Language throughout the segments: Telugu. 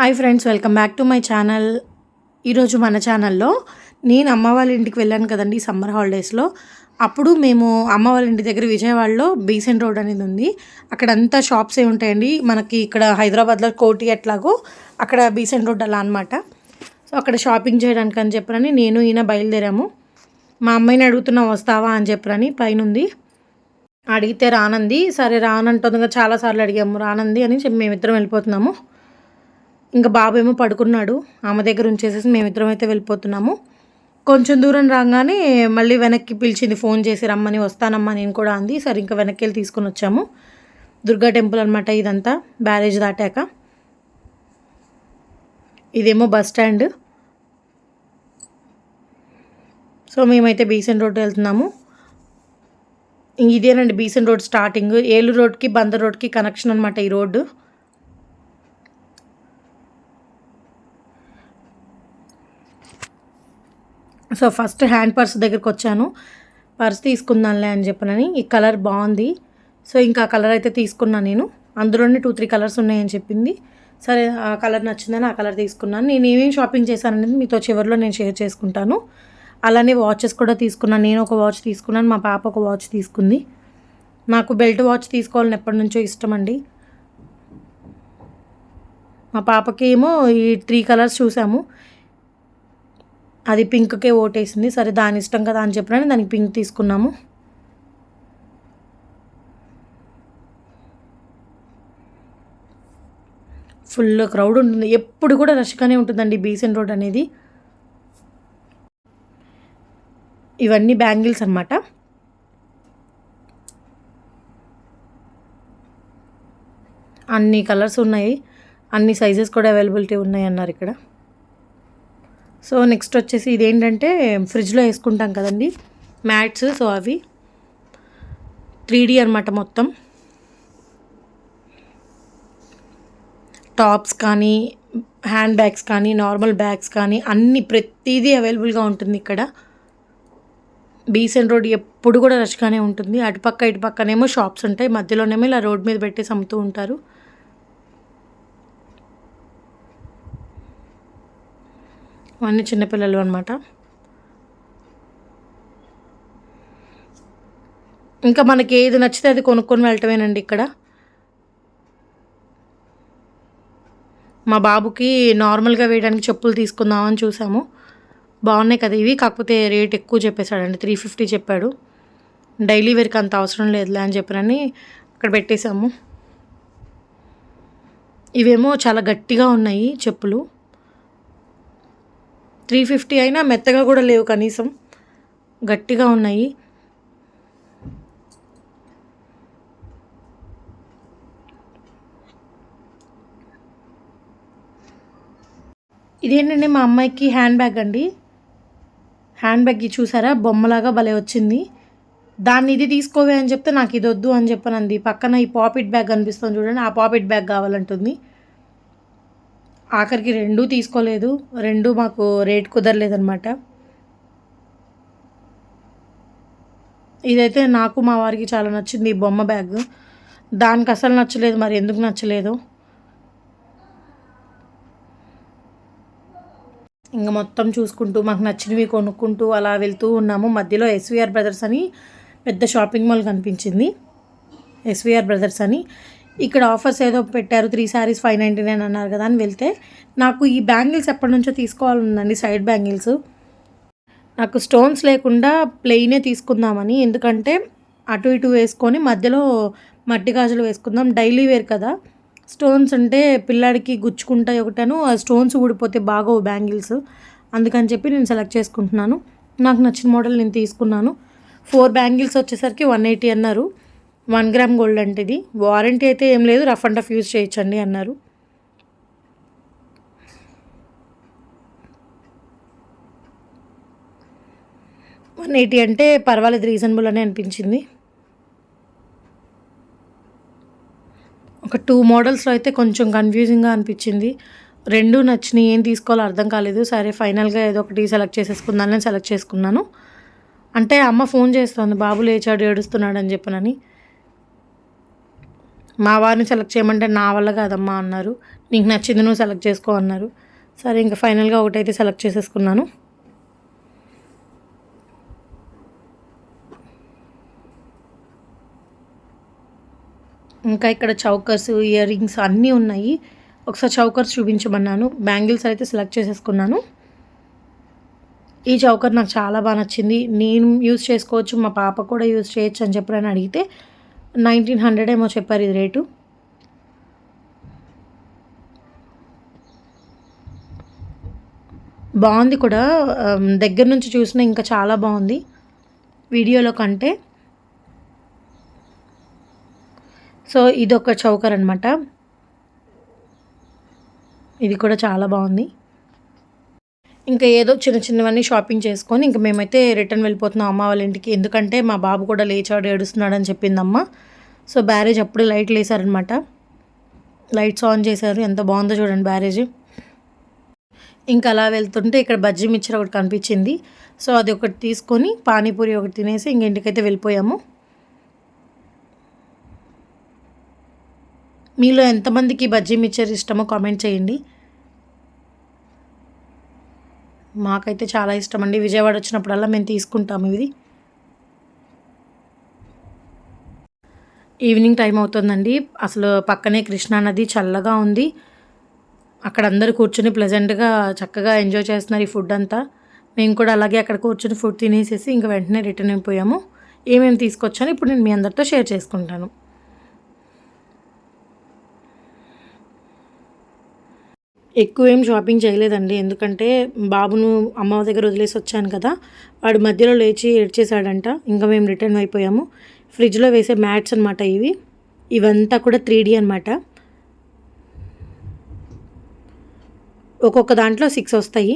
Hi friends welcome back to my channel. ఈరోజు మన ఛానల్లో నేను అమ్మ వాళ్ళ ఇంటికి వెళ్ళాను కదండి సమ్మర్ హాలిడేస్లో. అప్పుడు మేము అమ్మ వాళ్ళ ఇంటి దగ్గర విజయవాడలో బీసెంట్ రోడ్ అనేది ఉంది. అక్కడ అంతా షాప్స్ ఏ ఉంటాయండి. మనకి ఇక్కడ హైదరాబాద్లో కోటి ఎట్లాగో అక్కడ బీసెంట్ రోడ్ అలా అనమాట సో అక్కడ షాపింగ్ చేయడానికి అని చెప్పరని నేను ఈయన బయలుదేరాము. మా అమ్మాయిని అడుగుతున్నా వస్తావా అని చెప్పరని పైన ఉంది అడిగితే రానంది. సరే రానంటుందిగా చాలాసార్లు అడిగాము. రానంది అని చెప్పి మేమిద్దరం వెళ్ళిపోతున్నాము. ఇంకా బాబు ఏమో పడుకున్నాడు. ఆమె దగ్గర ఉంచేసేసి మేమిద్దరం అయితే వెళ్ళిపోతున్నాము. కొంచెం దూరం రాగానే మళ్ళీ వెనక్కి పిలిచింది ఫోన్ చేసి రమ్మని వస్తానమ్మా నేను కూడా అంది. సరే ఇంకా వెనక్కి వెళ్ళి తీసుకొని వచ్చాము. దుర్గా టెంపుల్ అనమాట ఇదంతా బ్యారేజ్ దాటాక. ఇదేమో బస్ స్టాండ్. సో మేమైతే బీసెన్ రోడ్ వెళ్తున్నాము. ఇదేనండి బీసెన్ రోడ్ స్టార్టింగ్. ఏలూరు రోడ్కి బందర్ రోడ్కి కనెక్షన్ అనమాట ఈ road. So first hand purse దగ్గరికి వచ్చాను. పర్స్ తీసుకుందాంలే అని చెప్పనని. ఈ కలర్ బాగుంది. సో ఇంకా కలర్ అయితే తీసుకున్నాను నేను. అందులోనే టూ త్రీ కలర్స్ ఉన్నాయని చెప్పింది. సరే ఆ కలర్ నచ్చిందని ఆ కలర్ తీసుకున్నాను. నేను ఏమేమి షాపింగ్ చేశాననేది మీతో చివరిలో నేను షేర్ చేసుకుంటాను. అలానే వాచెస్ కూడా తీసుకున్నాను. నేను ఒక వాచ్ తీసుకున్నాను. మా పాప ఒక వాచ్ తీసుకుంది. నాకు బెల్ట్ వాచ్ తీసుకోవాలని ఎప్పటి నుంచో ఇష్టం అండి. మా పాపకి ఏమో ఈ త్రీ కలర్స్ చూసాము. అది పింక్కే ఓటేసింది. సరే దాని ఇష్టం కదా అని చెప్పిన దానికి పింక్ తీసుకున్నాము. ఫుల్ క్రౌడ్ ఉంటుంది. ఎప్పుడు కూడా రష్గానే ఉంటుందండి బీసెన్ రోడ్ అనేది. ఇవన్నీ బ్యాంగిల్స్ అనమాట అన్ని కలర్స్ ఉన్నాయి. అన్ని సైజెస్ కూడా అవైలబిలిటీ ఉన్నాయి అన్నారు ఇక్కడ. సో నెక్స్ట్ వచ్చేసి ఇదేంటంటే ఫ్రిడ్జ్లో వేసుకుంటాం కదండి. మ్యాట్స్ సో అవి. త్రీ డీ అనమాట మొత్తం. టాప్స్ కానీ హ్యాండ్ బ్యాగ్స్ కానీ నార్మల్ బ్యాగ్స్ కానీ అన్ని ప్రతిదీ అవైలబుల్గా ఉంటుంది ఇక్కడ. బీసెన్ రోడ్ ఎప్పుడు కూడా రష్గానే ఉంటుంది. అటుపక్క ఇటుపక్కనేమో షాప్స్ ఉంటాయి. మధ్యలోనేమో ఇలా రోడ్ మీద పెట్టేసి అమ్ముతూ ఉంటారు. అన్నీ చిన్నపిల్లలు అనమాట ఇంకా మనకి ఏది నచ్చితే అది కొనుక్కొని వెళ్ళటమేనండి ఇక్కడ. మా బాబుకి నార్మల్గా వేయడానికి చెప్పులు తీసుకుందామని చూసాము. బాగున్నాయి కదా ఇవి కాకపోతే రేట్ ఎక్కువ చెప్పేశాడండి. త్రీ ఫిఫ్టీ చెప్పాడు. డైలీ వేర్కి అంత అవసరం లేదులే అని చెప్పినని అక్కడ పెట్టేశాము. ఇవేమో చాలా గట్టిగా ఉన్నాయి చెప్పులు. త్రీ ఫిఫ్టీ అయినా మెత్తగా కూడా లేవు కనీసం. గట్టిగా ఉన్నాయి. ఇదేంటండి మా అమ్మాయికి హ్యాండ్ బ్యాగ్ అండి. హ్యాండ్ బ్యాగ్ చూసారా? బొమ్మలాగా భలే వచ్చింది. దాన్ని ఇది తీసుకోవే అని చెప్తే నాకు ఇది వద్దు అని చెప్పనంది. పక్కన ఈ పాపిట్ బ్యాగ్ కనిపిస్తుంది చూడండి. ఆ పాపిట్ బ్యాగ్ కావాలంటుంది. ఆఖరికి రెండూ తీసుకోలేదు. రెండు మాకు రేట్ కుదరలేదనమాట ఇదైతే నాకు మా వారికి చాలా నచ్చింది ఈ బొమ్మ బ్యాగ్. దానికి అసలు నచ్చలేదు మరి ఎందుకు నచ్చలేదు? ఇంకా మొత్తం చూసుకుంటూ మాకు నచ్చినవి కొనుక్కుంటూ అలా వెళ్తూ ఉన్నాము. మధ్యలో ఎస్విఆర్ బ్రదర్స్ అని పెద్ద షాపింగ్ మాల్ కనిపించింది. ఎస్విఆర్ బ్రదర్స్ అని. ఇక్కడ ఆఫర్స్ ఏదో పెట్టారు three sarees five ninety nine అన్నారు కదా అని వెళ్తే నాకు ఈ బ్యాంగిల్స్ ఎప్పటి నుంచో తీసుకోవాలండి సైడ్ బ్యాంగిల్స్. నాకు స్టోన్స్ లేకుండా ప్లెయినే తీసుకుందామని ఎందుకంటే అటు ఇటు వేసుకొని మధ్యలో మట్టి గాజులు వేసుకుందాం డైలీ వేర్ కదా. స్టోన్స్ అంటే పిల్లాడికి గుచ్చుకుంటాయి ఒకటను ఆ స్టోన్స్ ఊడిపోతే బాగోవు బ్యాంగిల్స్. అందుకని చెప్పి నేను సెలెక్ట్ చేసుకుంటున్నాను. నాకు నచ్చిన మోడల్ నేను తీసుకున్నాను. ఫోర్ బ్యాంగిల్స్ వచ్చేసరికి వన్ ఎయిటీ అన్నారు. వన్ గ్రామ్ గోల్డ్ అంటే ఇది వారంటీ అయితే ఏం లేదు రఫ్ అండ్ రఫ్ యూజ్ చేయొచ్చండి అన్నారు. వన్ ఎయిటీ అంటే పర్వాలేదు రీజనబుల్ అని అనిపించింది. ఒక టూ మోడల్స్లో అయితే కొంచెం కన్ఫ్యూజింగ్గా అనిపించింది. రెండు నచ్చినాయి ఏం తీసుకోవాలో అర్థం కాలేదు. సరే ఫైనల్గా ఏదో ఒకటి సెలెక్ట్ చేసేసుకుందానని సెలెక్ట్ చేసుకున్నాను. అంటే అమ్మ ఫోన్ చేస్తుంది బాబు లేచాడు ఏడుస్తున్నాడు అని చెప్పనని. మా వారిని సెలెక్ట్ చేయమంటే నా వల్ల కాదమ్మా అన్నారు. నీకు నచ్చింది నువ్వు సెలెక్ట్ చేసుకో అన్నారు. సరే ఇంకా ఫైనల్గా ఒకటైతే సెలెక్ట్ చేసేసుకున్నాను. ఇంకా ఇక్కడ చౌకర్స్ ఇయర్ రింగ్స్ అన్నీ ఉన్నాయి. ఒకసారి చౌకర్స్ చూపించమన్నాను. బ్యాంగిల్స్ అయితే సెలెక్ట్ చేసేసుకున్నాను. ఈ చౌకర్ నాకు చాలా బాగా నచ్చింది. నేను యూజ్ చేసుకోవచ్చు మా పాప కూడా యూజ్ చేయొచ్చు అని చెప్పని అడిగితే నైన్టీన్ హండ్రెడ్ ఏమో చెప్పారు ఇది రేటు. బాగుంది కూడా. దగ్గర నుంచి చూసిన ఇంకా చాలా బాగుంది. వీడియోలో కంటే. సో ఇది ఒక చౌకర్ అనమాట ఇది కూడా చాలా బాగుంది. ఇంకా ఏదో చిన్న చిన్నవన్నీ షాపింగ్ చేసుకొని ఇంకా మేమైతే రిటర్న్ వెళ్ళిపోతున్నాం అమ్మ వాళ్ళ ఇంటికి. ఎందుకంటే మా బాబు కూడా లేచాడు ఏడుస్తున్నాడు అని చెప్పిందమ్మ. సో బ్యారేజ్ అప్పుడు లైట్లు వేసారనమాట లైట్స్ ఆన్ చేశారు. ఎంత బాగుందో చూడండి బ్యారేజ్. ఇంకా అలా వెళ్తుంటే ఇక్కడ బజ్జీ మిక్చర్ ఒకటి కనిపించింది. సో అది ఒకటి తీసుకొని పానీపూరి ఒకటి తినేసి ఇంక ఇంటికైతే వెళ్ళిపోయాము. మీలో ఎంతమందికి బజ్జీ మిక్చర్ ఇష్టమో కామెంట్ చేయండి. మాకైతే చాలా ఇష్టం అండి విజయవాడ వచ్చినప్పుడల్లా మేము తీసుకుంటాము ఇది. ఈవినింగ్ టైం అవుతుందండి. అసలు పక్కనే కృష్ణా నది చల్లగా ఉంది. అక్కడ అందరు కూర్చొని ప్లెజెంట్గా చక్కగా ఎంజాయ్ చేస్తున్నారు ఈ ఫుడ్ అంతా. మేము కూడా అలాగే అక్కడ కూర్చొని ఫుడ్ తినేసేసి ఇంకా వెంటనే రిటర్న్ అయిపోయాము. ఏమేమి తీసుకొచ్చాను ఇప్పుడు నేను మీ అందరితో షేర్ చేసుకుంటాను. ఎక్కువ ఏం షాపింగ్ చేయలేదండి. ఎందుకంటే బాబును అమ్మ దగ్గర వదిలేసి వచ్చాను కదా. వాడు మధ్యలో లేచి ఏడ్చేశాడంట. ఇంకా మేము రిటర్న్ అయిపోయాము. ఫ్రిడ్జ్లో వేసే మ్యాట్స్ అనమాట ఇవి. ఇవంతా కూడా త్రీ డీ అనమాట ఒక్కొక్క దాంట్లో సిక్స్ వస్తాయి.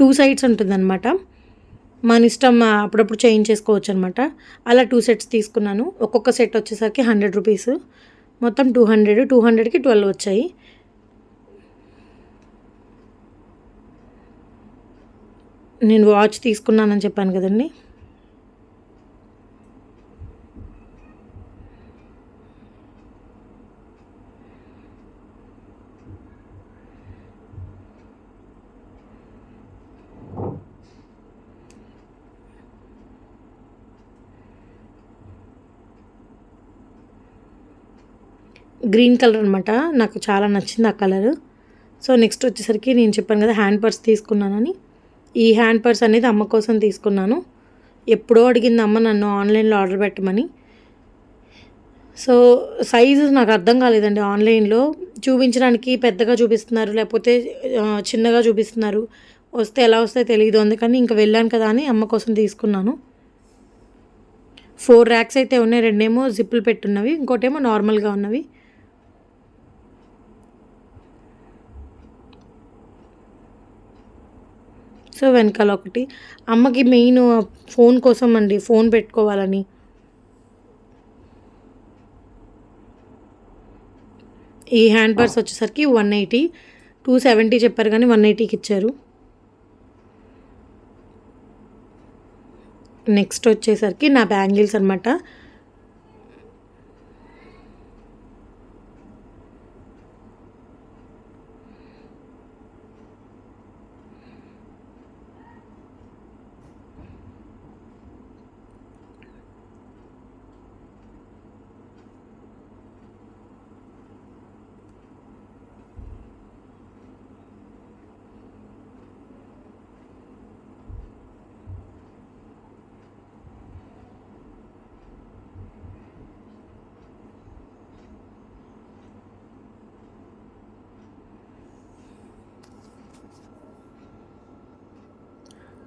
టూ సైడ్స్ ఉంటుందన్నమాట. మన ఇష్టం అప్పుడప్పుడు చేంజ్ చేసుకోవచ్చు అనమాట అలా టూ సెట్స్ తీసుకున్నాను. ఒక్కొక్క సెట్ వచ్చేసరికి హండ్రెడ్ రూపీస్ మొత్తం టూ హండ్రెడ్ టూ హండ్రెడ్కి ట్వెల్వ్ వచ్చాయి. నేను వాచ్ తీసుకున్నానని చెప్పాను కదండి. గ్రీన్ కలర్ అనమాట నాకు చాలా నచ్చింది ఆ కలర్. సో నెక్స్ట్ వచ్చేసరికి నేను చెప్పాను కదా హ్యాండ్ పర్స్ తీసుకున్నానని. ఈ హ్యాండ్ పర్స్ అనేది అమ్మ కోసం తీసుకున్నాను. ఎప్పుడో అడిగింది అమ్మ నన్ను ఆన్లైన్లో ఆర్డర్ పెట్టమని. సో సైజు నాకు అర్థం కాలేదండి ఆన్లైన్లో. చూపించడానికి పెద్దగా చూపిస్తున్నారు లేకపోతే చిన్నగా చూపిస్తున్నారు. వస్తే ఎలా వస్తే తెలియదు అందుకని ఇంకా వెళ్ళాను కదా అని అమ్మ కోసం తీసుకున్నాను. ఫోర్ ర్యాక్స్ అయితే ఉన్నాయి. రెండేమో జిప్పులు పెట్టున్నవి ఇంకోటేమో నార్మల్గా ఉన్నవి. సో వెనకాల ఒకటి. అమ్మకి మెయిన్ ఫోన్ కోసం అండి ఫోన్ పెట్టుకోవాలని. ఈ హ్యాండ్ పర్స్ వచ్చేసరికి వన్ ఎయిటీ. టూ సెవెంటీ చెప్పారు కానీ వన్ ఎయిటీకి ఇచ్చారు. నెక్స్ట్ వచ్చేసరికి నా బ్యాంగిల్స్ అనమాట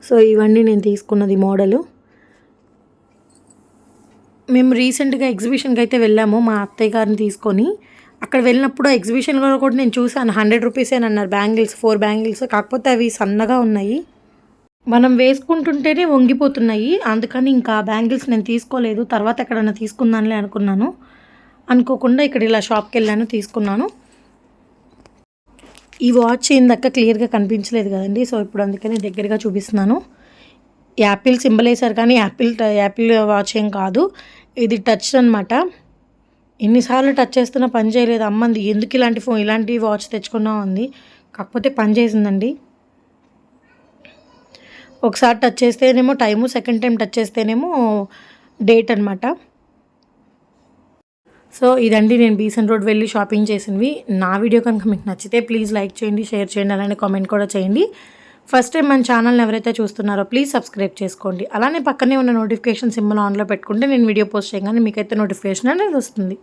సో ఇవన్నీ నేను తీసుకున్నది మోడలు. మేము రీసెంట్గా ఎగ్జిబిషన్కి అయితే వెళ్ళాము మా అత్తయ్య గారిని తీసుకొని. అక్కడ వెళ్ళినప్పుడు ఎగ్జిబిషన్లో కూడా నేను చూసాను హండ్రెడ్ రూపీస్ అని అన్నారు బ్యాంగిల్స్ ఫోర్ బ్యాంగిల్స్. కాకపోతే అవి సన్నగా ఉన్నాయి. మనం వేసుకుంటుంటేనే వంగిపోతున్నాయి. అందుకని ఇంకా బ్యాంగిల్స్ నేను తీసుకోలేదు. తర్వాత ఎక్కడన్నా తీసుకుందానులే అనుకున్నాను. అనుకోకుండా ఇక్కడ ఇలా షాప్కి వెళ్ళాను తీసుకున్నాను. ఈ వాచ్ ఇందాక క్లియర్గా కనిపించలేదు కదండి. సో ఇప్పుడు అందుకని దగ్గరగా చూపిస్తున్నాను. యాపిల్ సింబల్ వేశారు కానీ యాపిల్ ట- యాపిల్ వాచ్ ఏం కాదు. ఇది టచ్ అనమాట ఎన్నిసార్లు టచ్ చేస్తున్నా పని చేయలేదు. అమ్మంది ఎందుకు ఇలాంటి ఫోన్ ఇలాంటి వాచ్ తెచ్చుకున్నావు? అంది. కాకపోతే పని చేసిందండి. ఒకసారి టచ్ చేస్తేనేమో టైము సెకండ్ టైం టచ్ చేస్తేనేమో డేట్ అనమాట సో ఇదండి నేను బీసన్ రోడ్ వెళ్ళి షాపింగ్ చేసినవి. నా వీడియో కనుక మీకు నచ్చితే ప్లీజ్ లైక్ చేయండి షేర్ చేయండి అలానే కామెంట్ కూడా చేయండి. ఫస్ట్ టైం మన ఛానల్ని ఎవరైతే చూస్తున్నారో ప్లీజ్ సబ్స్క్రైబ్ చేసుకోండి. అలానే పక్కనే ఉన్న నోటిఫికేషన్ సింబల్ ఆన్లో పెట్టుకుంటే నేను వీడియో పోస్ట్ చేయగానే మీకైతే నోటిఫికేషన్ అనేది వస్తుంది.